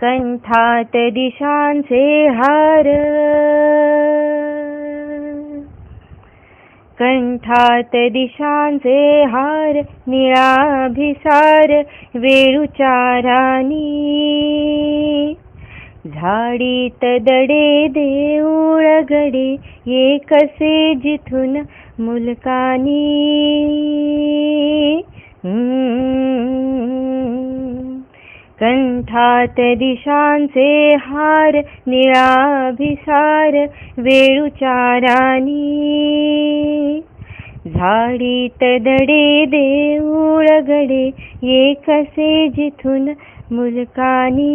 कंठात दिशांचे हार. कंठात दिशांचे हार निळाभिसार वेळुचारानी झाडीत दडे देऊळ गडे एकसे जिथून मुलकानी. कंठात दिशांचे हार निळाभिसार वेळुचारानी झाडीत दडे देऊळ गडे एकसे जिथून मुलकानी.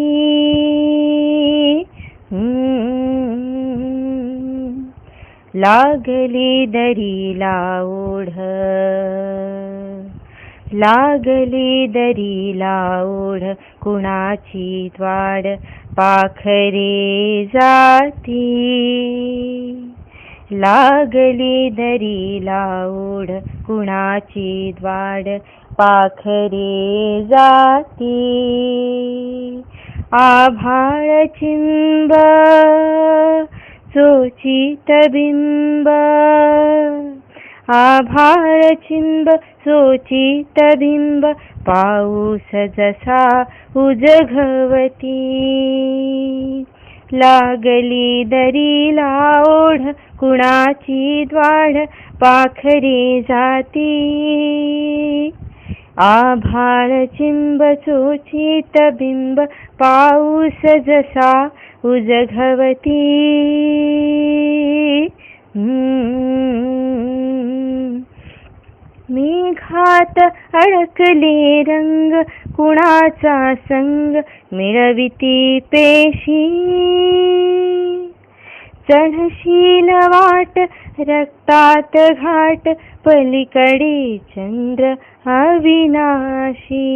लागली दरीला ओढ लागली दरीला ओढ कुणाची द्वाड पाखरे जाती. लागली दरीला ओढ कुणाची द्वाड पाखरे जाती. आभाळ चिंब चोचित बिंब आभाळ चिंब बिंब पाऊस जसा उजघवती। लागली दरीला ओढ कुणाची द्वाढ पाखरी जाती। आभाळ चिंब सोचित बिंब पाऊस जसा उजघवती हात अडकले रंग कुणाचा संग मिळविती पेशी. चढशील वाट रक्तात घाट पलीकडे चंद्र अविनाशी.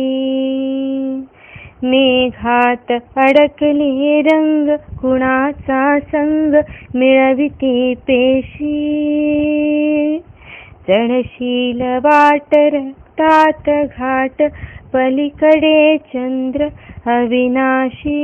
मेघात अडकले रंग कुणाचा संग मिळविती पेशी. जणशील वाट रक्तात घाट पलीकडे चंद्र अविनाशी।